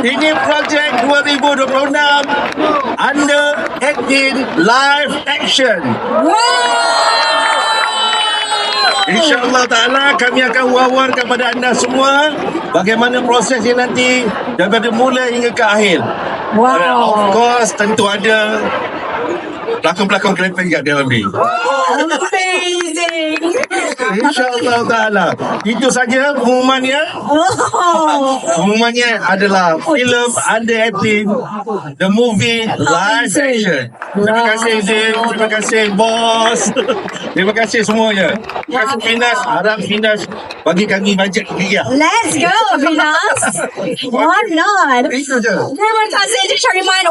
Ini projek 2026 Under 18 Live Action InsyaAllah Ta'ala kami akan wawar kepada anda semua Bagaimana prosesnya nanti Daripada mula hingga ke akhir Wow. Dan of course tentu ada pelakon-pelakon kereta juga dalam ni. Oh, InsyaAllah Ta'ala. Itu saja pengumumannya. Oh. Pengumumannya adalah filem under 18 The Movie Live Action. Terima kasih Zin, terima kasih bos. Terima kasih semuanya. Terima kasih Finas, harap Finas bagi kami bajet dia. Let's go, Venus. Why not? Itu je. Terima kasih. Just a.